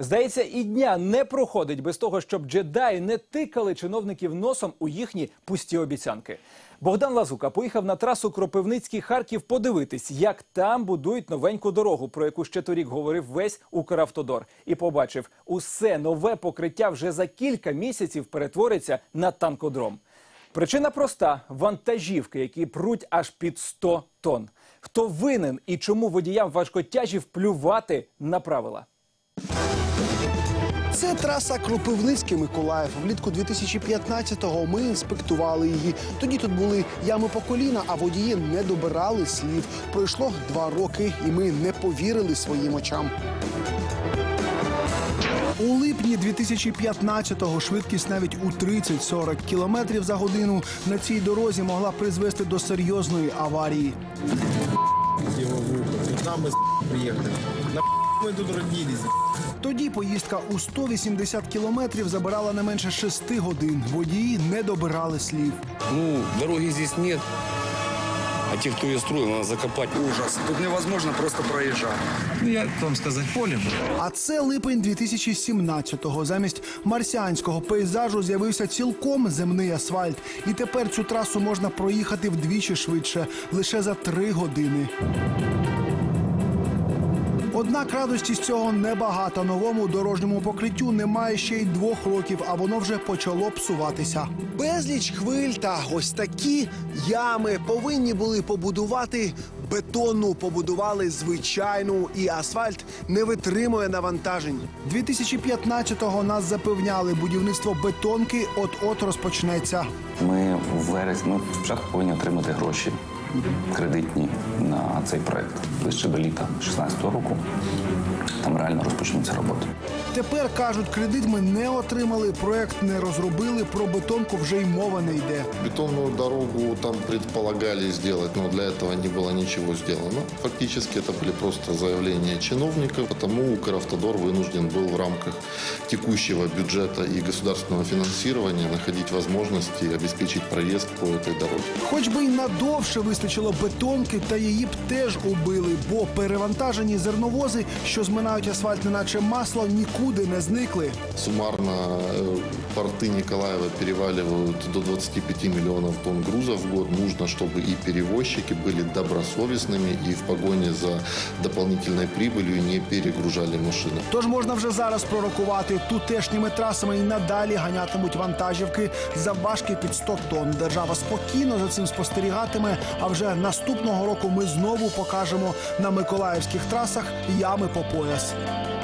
Здається, і дня не проходить без того, щоб джедаї не тикали чиновників носом у їхні пусті обіцянки. Богдан Лазука поїхав на трасу Кропивницький Харків подивитись, як там будують новеньку дорогу, про яку ще торік говорив весь Укравтодор, і побачив, усе нове покриття вже за кілька місяців перетвориться на танкодром. Причина проста: вантажівки, які пруть аж під 100 тонн. Хто винен і чому водіям важкотяжів плювати на правила? Це траса Кропивницький Миколаїв. Влітку 2015-го ми інспектували її. Тоді тут були ями по коліна, а водії не добирали слів. Пройшло два роки, і ми не повірили своїм очам. У липні 2015-го швидкість навіть у 30-40 кілометрів за годину на цій дорозі могла призвести до серйозної аварії. его в ухо. Сюда мы приехали. На мы тут родились. Тоді поїздка у 180 кілометрів забирала не менше 6 годин. Водії не добирали слів. Ну, дороги здесь нет. А те, кто ее строил, надо закопать. ужас. Тут невозможно просто проезжать. Ну, я вам сказать, поле было. А це липень 2017-го. Замість марсіанського пейзажу з'явився цілком земний асфальт. І тепер цю трасу можна проїхати вдвічі швидше, лише за три години. Однак радості з цього небагато. Новому дорожньому покриттю немає ще й двох років, а воно вже почало псуватися. Безліч хвиль та ось такі ями повинні були побудувати бетонну, побудували звичайну, і асфальт не витримує навантажень. 2015-го нас запевняли, будівництво бетонки от-от розпочнеться. Ми в вересні ми спочатку повинні отримати гроші кредитні на цей проект ближче до літа 2016 року Там реально розпочнуться роботи. Тепер кажуть, кредит ми не отримали, проект не розробили. Про бетонку вже й мова не йде. Бетонную дорогу там предполагали сделать, но для этого не было ничего сделано. Фактически это были просто заявления чиновников, потому Укравтодор вынужден был в рамках текущего бюджета и государственного финансирования находить возможности обеспечить проезд по этой дороге. Хоч би й надовше вистачило бетонки, та її б теж убили, бо перевантажені зерновози, що зминають асфальт, неначе масло, нікуди не зникли. Суммарно э, порты Николаева переваливают до 25 миллионов тонн груза в год. Нужно, чтобы и перевозчики были добросовестными и в погоне за дополнительной прибылью не перегружали машины. Тож можна вже зараз пророкувати тутешніми трасами і надалі ганятимуть вантажівки за важки під 100 тонн. Держава спокійно за цим спостерігатиме. А вже наступного року ми знову покажемо на миколаївських трасах ями по пояс. us.